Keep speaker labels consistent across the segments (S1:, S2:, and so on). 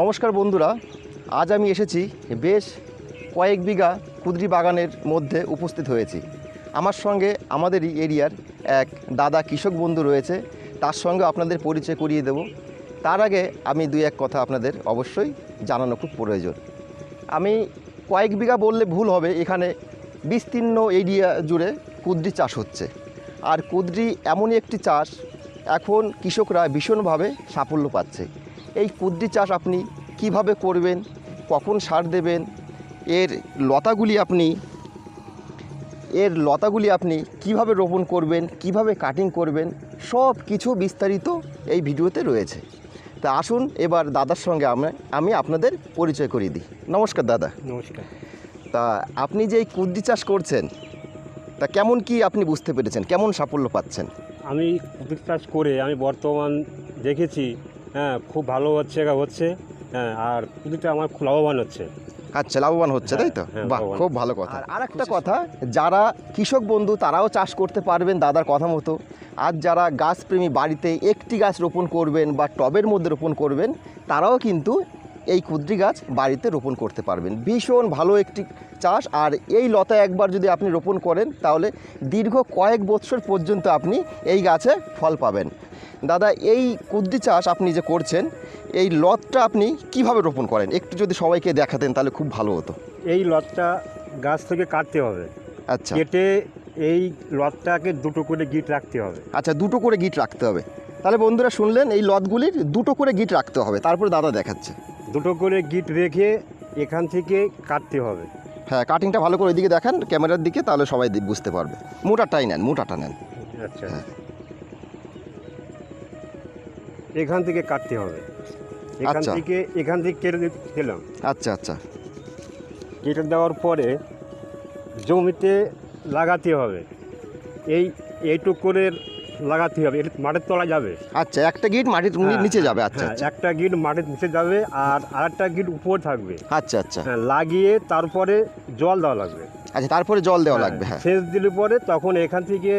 S1: নমস্কার বন্ধুরা, আজ আমি এসেছি বেশ কয়েক বিঘা কুদরি বাগানের মধ্যে উপস্থিত হয়েছি। আমার সঙ্গে আমাদেরই এরিয়ার এক দাদা কৃষক বন্ধু রয়েছে, তার সঙ্গে আপনাদের পরিচয় করিয়ে দেব। তার আগে আমি দুই এক কথা আপনাদের অবশ্যই জানানো খুব প্রয়োজন। আমি কয়েক বিঘা বললে ভুল হবে, এখানে বিস্তীর্ণ এরিয়া জুড়ে কুদরি চাষ হচ্ছে। আর কুদরি এমনই একটি চাষ, এখন কৃষকরা ভীষণভাবে সাফল্য পাচ্ছে। এই কুদরি চাষ আপনি কীভাবে করবেন? কখন সার দেবেন? এর লতাগুলি আপনি এর লতাগুলি আপনি কীভাবে রোপণ করবেন? কীভাবে কাটিং করবেন? সব কিছু বিস্তারিত এই ভিডিওতে রয়েছে। তা আসুন এবার দাদার সঙ্গে আমি আমি আপনাদের পরিচয় করিয়ে দিই। নমস্কার দাদা।
S2: নমস্কার।
S1: তা আপনি যে এই কুদ্রি চাষ করছেন তা কেমন কি আপনি বুঝতে পেরেছেন? কেমন সাফল্য পাচ্ছেন?
S2: আমি কুকুর চাষ করে আমি বর্তমান দেখেছি হ্যাঁ খুব ভালো হচ্ছে হচ্ছে। হ্যাঁ আর কুকুরটা আমার খুব লাভবান হচ্ছে।
S1: আচ্ছা লাভবান হচ্ছে তাই তো?
S2: হ্যাঁ, হ্যাঁ,
S1: বাহ খুব ভালো কথা। আর আরেকটা কথা যারা কৃষক বন্ধু তারাও চাষ করতে পারবেন দাদার কথা মতো। আর যারা গাছপ্রেমী বাড়িতে একটি গাছ রোপণ করবেন বা টবের মধ্যে রোপণ করবেন তারাও কিন্তু এই কুদ্রি গাছ বাড়িতে রোপণ করতে পারবেন। ভীষণ ভালো একটি চাষ। আর এই লতা একবার যদি আপনি রোপণ করেন তাহলে দীর্ঘ কয়েক বছর পর্যন্ত আপনি এই গাছে ফল পাবেন। দাদা এই কুদ্দি চাষ আপনি যে করছেন এই লতটা আপনি কীভাবে রোপণ করেন? একটু যদি সবাইকে দেখাতেন তাহলে খুব ভালো হতো।
S2: এই লতটা গাছ থেকে কাটতে হবে।
S1: আচ্ছা।
S2: কেটে এই লতটাকে দুটো করে গিট রাখতে হবে।
S1: আচ্ছা দুটো করে গিট রাখতে হবে। তাহলে বন্ধুরা শুনলেন এই লতগুলির দুটো করে গিট রাখতে হবে। তারপরে দাদা দেখাচ্ছে।
S2: দুটো করে গিট রেখে এখান থেকে কাটতে হবে।
S1: হ্যাঁ কাটিংটা ভালো করে এদিকে দেখান ক্যামেরার দিকে তাহলে সবাই বুঝতে পারবে। মোটাটাই নেন মোটাটা নেন।
S2: আচ্ছা।
S1: হ্যাঁ।
S2: এখান থেকে কাটতে হবে। এখান
S1: আচ্ছা।
S2: থেকে এখান থেকে কেটে দিলাম
S1: আচ্ছা আচ্ছা।
S2: কেটে দেওয়ার পরে জমিতে লাগাতে হবে। এই এইটুক করে লাগাতে হবে। এটা মাটির তলা যাবে।
S1: আচ্ছা একটা গিট মাটির
S2: হ্যাঁ,
S1: নিচে যাবে। আচ্ছা
S2: হ্যাঁ,
S1: আচ্ছা
S2: একটা গিট মাটির নিচে যাবে আর আরেকটা গিট উপর থাকবে।
S1: আচ্ছা আচ্ছা।
S2: হ্যাঁ লাগিয়ে তারপরে জল দেওয়া লাগবে।
S1: আচ্ছা তারপরে জল দেওয়া লাগবে হ্যাঁ।
S2: সেচ দিলে পরে তখন এখান থেকে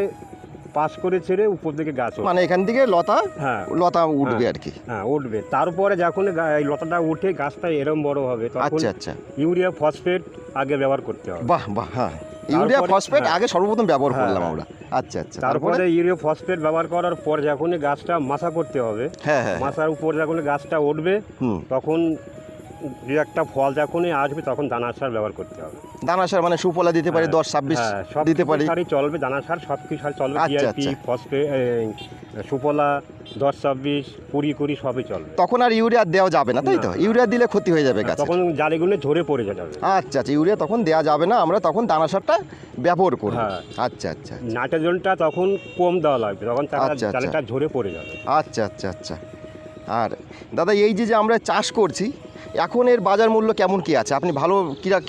S2: পাস করে ছেড়ে উপর দিকে গাছ
S1: মানে এখান থেকে লতা
S2: হ্যাঁ।
S1: লতা উঠবে
S2: হ্যাঁ।
S1: আর কি।
S2: হ্যাঁ উঠবে। তারপরে যখন এই লতাটা উঠে গাছটা এরম বড় হবে তখন
S1: আচ্ছা আচ্ছা।
S2: ইউরিয়া ফসফেট আগে ব্যবহার করতে হবে।
S1: বাহ বাহ হ্যাঁ। ইউরিয়া ফসফেট
S2: হ্যাঁ।
S1: আগে সর্বপ্রথম ব্যবহার
S2: হ্যাঁ,
S1: করলাম। আমরা। আচ্ছা আচ্ছা। তারপরে
S2: ইউরিয়া ফসফেট ব্যবহার করার পর যখন গাছটা মাথা করতে হবে
S1: হ্যাঁ হ্যাঁ।
S2: মাথার উপর যখন গাছটা উঠবে
S1: হুম।
S2: তখন দু একটা ফল যখনই আসবে তখন দানা সার ব্যবহার করতে হবে।
S1: দানা সার মানে সুফলা দিতে পারি
S2: হ্যাঁ,
S1: দশ ছাব্বিশ
S2: হ্যাঁ, সব
S1: দিতে পারি।
S2: সারই চলবে দানা সার সব কিছু সার চলবে
S1: আচ্ছা,
S2: ডিআইপি
S1: আচ্ছা।
S2: ফসফেট সুফলা দশ ছাব্বিশ কুড়ি কুড়ি সবই চলবে।
S1: তখন আর ইউরিয়া দেওয়া যাবে না তাই তো? ইউরিয়া দিলে ক্ষতি হয়ে যাবে গাছে।
S2: তখন জালিগুলো ঝরে পড়ে যাবে।
S1: আচ্ছা আচ্ছা ইউরিয়া তখন দেওয়া যাবে না আমরা তখন দানা সারটা ব্যবহার করব।
S2: হ্যাঁ।
S1: আচ্ছা আচ্ছা
S2: নাইট্রোজেনটা তখন কম দেওয়া লাগবে তখন
S1: আচ্ছা, আচ্ছা।
S2: ঝরে পড়ে যাবে।
S1: আচ্ছা আচ্ছা আচ্ছা। আর দাদা এই যে যে আমরা চাষ করছি এখন এর বাজার মূল্য কেমন কি আছে? আপনি ভালো কিরা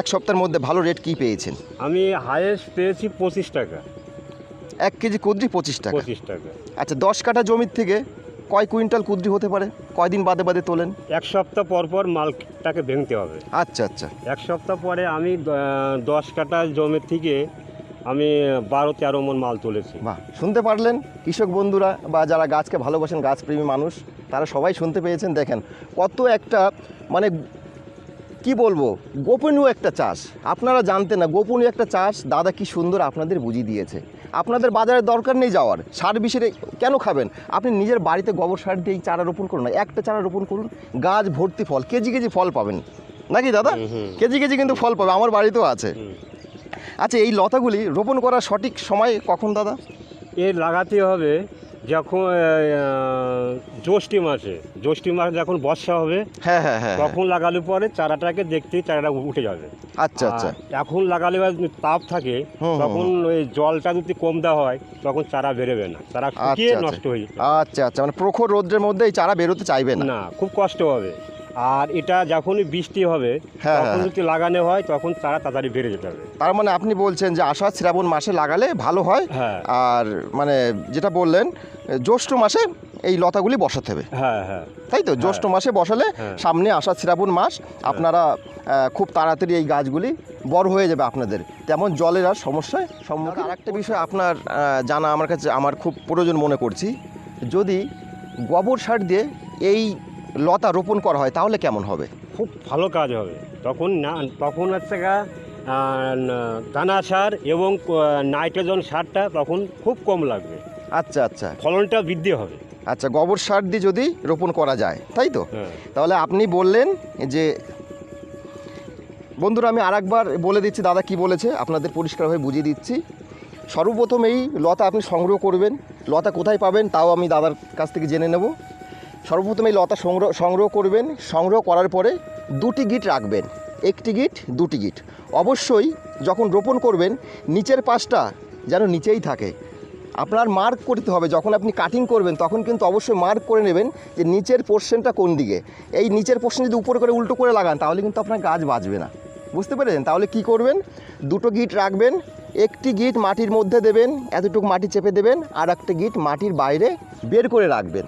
S1: এক সপ্তাহের মধ্যে ভালো রেট কি পেয়েছেন?
S2: আমি হায়েস্ট পেয়েছি পঁচিশ টাকা।
S1: এক কেজি কুদ্রি পঁচিশ টাকা।
S2: পঁচিশ টাকা।
S1: আচ্ছা দশ কাঠা জমির থেকে কয় কুইন্টাল কুদ্রি হতে পারে? কয়দিন বাদে বাদে তোলেন?
S2: এক সপ্তাহ পর পর মালটাকে ভেঙতে হবে।
S1: আচ্ছা আচ্ছা।
S2: এক সপ্তাহ পরে আমি দশ কাটা জমির থেকে আমি বারো তেরো মন মাল তুলেছি।
S1: বাহ শুনতে পারলেন কৃষক বন্ধুরা বা যারা গাছকে ভালোবাসেন গাছপ্রেমী মানুষ তারা সবাই শুনতে পেয়েছেন। দেখেন কত একটা মানে কি বলব গোপনীয় একটা চাষ। আপনারা জানতেন না গোপনীয় একটা চাষ দাদা কি সুন্দর আপনাদের বুঝিয়ে দিয়েছে। আপনাদের বাজারে দরকার নেই যাওয়ার। সার বিষে কেন খাবেন? আপনি নিজের বাড়িতে গোবর সার দিয়ে এই চারা রোপণ করুন না। একটা চারা রোপণ করুন গাছ ভর্তি ফল কেজি কেজি ফল পাবেন। নাকি দাদা। কেজি কেজি কিন্তু ফল পাবে আমার বাড়িতেও আছে। আচ্ছা এই লতাগুলি রোপণ করার সঠিক সময় কখন দাদা?
S2: এর লাগাতে হবে যখন জ্যৈষ্ঠী মাসে। জ্যৈষ্ঠী মাসে যখন বর্ষা হবে
S1: হ্যাঁ হ্যাঁ হ্যাঁ
S2: তখন লাগালে পরে চারাটাকে দেখতেই চারাটা উঠে যাবে।
S1: আচ্ছা আচ্ছা।
S2: এখন লাগালে তাপ থাকে তখন ওই জলটা যদি কম দেওয়া হয় তখন চারা বেরোবে না। চারা শুকিয়ে
S1: আচ্ছা।
S2: নষ্ট হয়ে যাবে।
S1: আচ্ছা আচ্ছা। মানে প্রখর রৌদ্রের মধ্যে এই চারা বেরোতে চাইবে না
S2: খুব কষ্ট হবে। আর এটা যখনই বৃষ্টি হবে
S1: হ্যাঁ,
S2: তখন
S1: হ্যাঁ।
S2: যদি লাগানো হয় তখন চারা তাড়াতাড়ি বেড়ে যেতে হবে।
S1: তার মানে আপনি বলছেন যে আষাঢ় শ্রাবণ মাসে লাগালে ভালো হয়।
S2: হ্যাঁ।
S1: আর মানে যেটা বললেন জ্যৈষ্ঠ মাসে এই লতাগুলি বসাতে হবে।
S2: হ্যাঁ হ্যাঁ।
S1: তাই তো? জ্যৈষ্ঠ মাসে বসালে
S2: হ্যাঁ।
S1: সামনে আষাঢ় শ্রাবণ মাস আপনারা আহ, খুব তাড়াতাড়ি এই গাছগুলি বড় হয়ে যাবে আপনাদের। তেমন জলের আর সমস্যায় সম্মুখীন। আর একটা বিষয় আপনার আহ, জানা আমার কাছে আমার খুব প্রয়োজন মনে করছি। যদি গোবর সার দিয়ে এই লতা রোপণ করা হয় তাহলে কেমন হবে?
S2: খুব ভালো কাজ হবে। তখন না তখন হচ্ছে গা দানা সার এবং নাইট্রোজেন সারটা তখন খুব কম লাগবে।
S1: আচ্ছা আচ্ছা।
S2: ফলনটা বৃদ্ধি হবে।
S1: আচ্ছা গোবর সার দিয়ে যদি রোপণ করা যায় তাই তো?
S2: হ্যাঁ।
S1: তাহলে আপনি বললেন যে বন্ধুরা আমি আরেকবার বলে দিচ্ছি দাদা কি বলেছে আপনাদের পরিষ্কারভাবে বুঝিয়ে দিচ্ছি। সর্বপ্রথম এই লতা আপনি সংগ্রহ করবেন লতা কোথায় পাবেন তাও আমি দাদার কাছ থেকে জেনে নেব। সর্বপ্রথম এই লতা সংগ্রহ সংগ্রহ করবেন, সংগ্রহ করার পরে দুটি গিট রাখবেন। একটি গিট, দুটি গিট। অবশ্যই যখন রোপণ করবেন, নিচের পাশটা যেন নিচেই থাকে। আপনার মার্ক করতে হবে, যখন আপনি কাটিং করবেন, তখন কিন্তু অবশ্যই মার্ক করে নেবেন যে নিচের পোর্শনটা কোন দিকে। এই নিচের পোর্শন যদি উপরে করে, উল্টো করে লাগান, তাহলে কিন্তু আপনার গাছ বাঁচবে না। বুঝতে পেরেছেন? তাহলে কি করবেন? দুটো গিট রাখবেন, একটি গিট মাটির মধ্যে দেবেন, এতটুকু মাটি চেপে দেবেন আর একটা গিট মাটির বাইরে বের করে রাখবেন।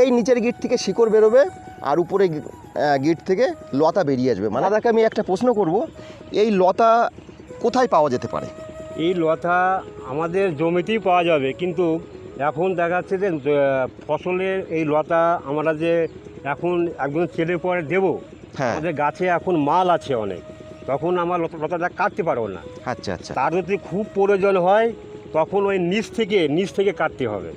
S1: এই নিচের গিট থেকে শিকড় বেরোবে আর উপরে গিট থেকে লতা বেরিয়ে আসবে। মানে দাদাকে আমি একটা প্রশ্ন করব এই লতা কোথায় পাওয়া যেতে পারে?
S2: এই লতা আমাদের জমিতেই পাওয়া যাবে কিন্তু এখন দেখা যাচ্ছে যে ফসলের এই লতা আমরা যে এখন একদম ছেড়ে পরে দেবো
S1: হ্যাঁ।
S2: আমাদের গাছে এখন মাল আছে অনেক তখন আমার লতা লতাটা কাটতে পারব না।
S1: আচ্ছা আচ্ছা।
S2: তার যদি খুব প্রয়োজন হয় তখন ওই নিচ থেকে নিচ থেকে কাটতে হবে।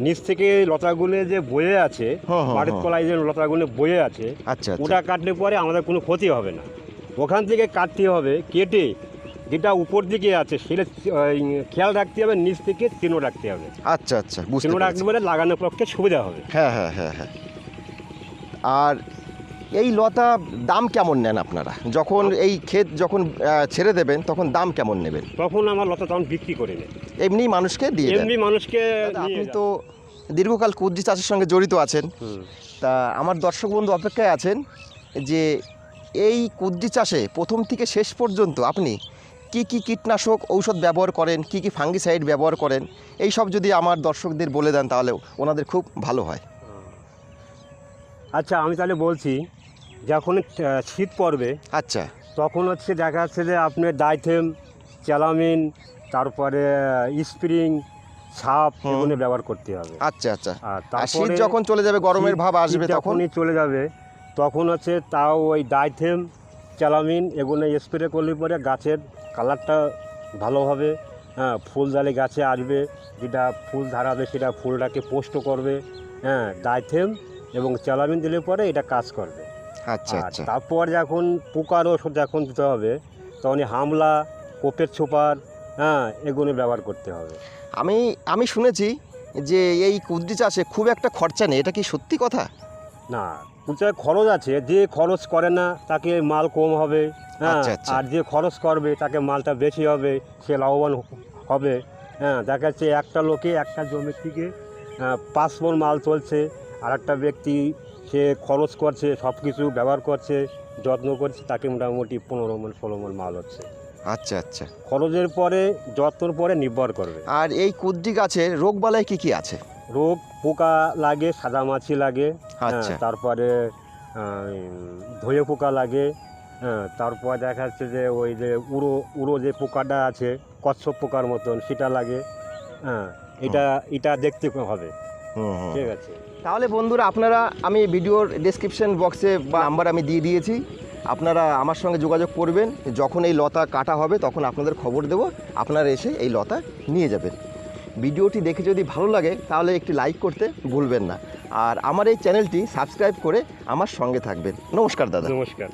S2: নিচ থেকে লতাগুলো যে বয়ে আছে
S1: হ্যাঁ, হুম,
S2: মাটির
S1: হুম।
S2: তলায় যে লতাগুলো বয়ে আছে
S1: আচ্ছা আচ্ছা।
S2: ওটা কাটলে পরে আমাদের কোনো ক্ষতি হবে না। ওখান থেকে কাটতে হবে কেটে যেটা উপর দিকে আছে সেটা খেয়াল রাখতে হবে নিচ থেকে চিনো রাখতে হবে।
S1: আচ্ছা আচ্ছা বুঝতে
S2: চিনো
S1: পেরেছি।
S2: রাখতে পারে লাগানোর পক্ষে সুবিধা হবে।
S1: হ্যাঁ হ্যাঁ হ্যাঁ হ্যাঁ। আর এই লতা দাম কেমন নেন আপনারা? যখন এই ক্ষেত যখন ছেড়ে দেবেন তখন দাম কেমন নেবেন?
S2: তখন আমার লতা তখন বিক্রি করে নেয়।
S1: এমনি মানুষকে দিয়ে
S2: এমনি মানুষকে
S1: আপনি তো দীর্ঘকাল কুদ্রি চাষের সঙ্গে জড়িত আছেন। তা আমার দর্শক বন্ধু অপেক্ষায় আছেন যে এই কুদ্রি চাষে প্রথম থেকে শেষ পর্যন্ত আপনি কি কি কীটনাশক ঔষধ ব্যবহার করেন কি কি ফাঙ্গিসাইড ব্যবহার করেন এই সব যদি আমার দর্শকদের বলে দেন তাহলে ওনাদের খুব ভালো হয়।
S2: আচ্ছা আমি তাহলে বলছি যখন শীত পড়বে
S1: আচ্ছা।
S2: তখন হচ্ছে দেখা যাচ্ছে যে আপনার ডাইথেম চ্যালামিন তারপরে স্প্রিং সাপ
S1: হুম।
S2: এগুলো ব্যবহার করতে হবে।
S1: আচ্ছা আচ্ছা।
S2: আর
S1: আর শীত যখন চলে যাবে গরমের ভাব আসবে
S2: তখনই চলে যাবে তখন হচ্ছে তাও ওই ডাইথেম চ্যালামিন এগুলো স্প্রে করলে পরে গাছের কালারটা ভালো হবে। হ্যাঁ ফুল জালে গাছে আসবে যেটা ফুল ধারাবে সেটা ফুলটাকে পোস্ট করবে। হ্যাঁ ডাইথেম এবং চ্যালামিন দিলে পরে এটা কাজ করবে।
S1: আচ্ছা আচ্ছা।
S2: তারপর যখন পোকার ওষুধ যখন দিতে হবে তখন হামলা কোপের ছোপার হ্যাঁ এগুলো ব্যবহার করতে হবে।
S1: আমি আমি শুনেছি যে এই কুদ্রি চাষে খুব একটা খরচা নেই এটা কি সত্যি কথা?
S2: না কুচায় খরচ আছে যে খরচ করে না তাকে মাল কম হবে হ্যাঁ
S1: আচ্ছা, আচ্ছা।
S2: আর যে খরচ করবে তাকে মালটা বেশি হবে সে লাভবান হবে হ্যাঁ দেখা যাচ্ছে একটা লোকে একটা জমির থেকে আহ, পাঁচ মন মাল চলছে আর একটা ব্যক্তি সে খরচ করছে সব কিছু ব্যবহার করছে যত্ন করছে তাকে মোটামুটি পনেরো মন ষোলো মন মাল হচ্ছে।
S1: আচ্ছা আচ্ছা।
S2: খরচের পরে যত্নর পরে নির্ভর করবে।
S1: আর এই কুদ্রি গাছের রোগবালাই কি কি আছে?
S2: রোগ পোকা লাগে সাদা মাছি লাগে হ্যাঁ,
S1: আচ্ছা।
S2: তারপরে ধয়ে পোকা লাগে হ্যাঁ তারপর দেখা যাচ্ছে যে ওই যে উড়ো উড়ো যে পোকাটা আছে কচ্ছপ পোকার মতন সেটা লাগে হ্যাঁ এটা এটা দেখতে হবে। ঠিক আছে।
S1: তাহলে বন্ধুরা আপনারা আমি ভিডিওর ডেসক্রিপশন বক্সে বা নাম্বার আমি দিয়ে দিয়েছি। আপনারা আমার সঙ্গে যোগাযোগ করবেন। যখন এই লতা কাটা হবে তখন আপনাদের খবর দেব। আপনারা এসে এই লতা নিয়ে যাবেন। ভিডিওটি দেখে যদি ভালো লাগে তাহলে একটি লাইক করতে ভুলবেন না। আর আমার এই চ্যানেলটি সাবস্ক্রাইব করে আমার সঙ্গে থাকবেন। নমস্কার দাদা।
S2: নমস্কার।